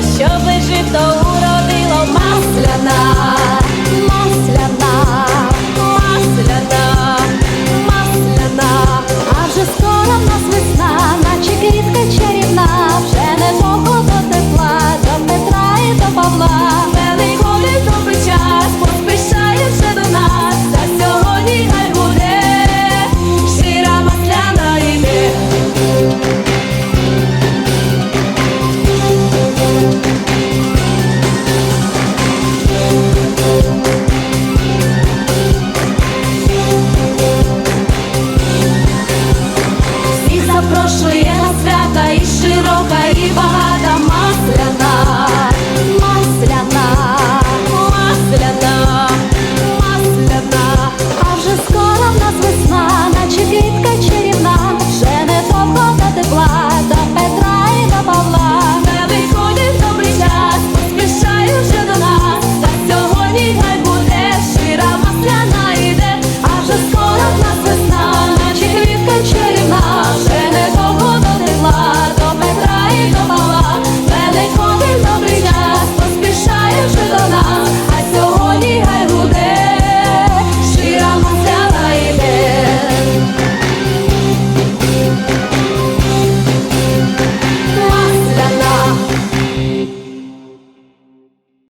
все, що лежить, то уродило масляна.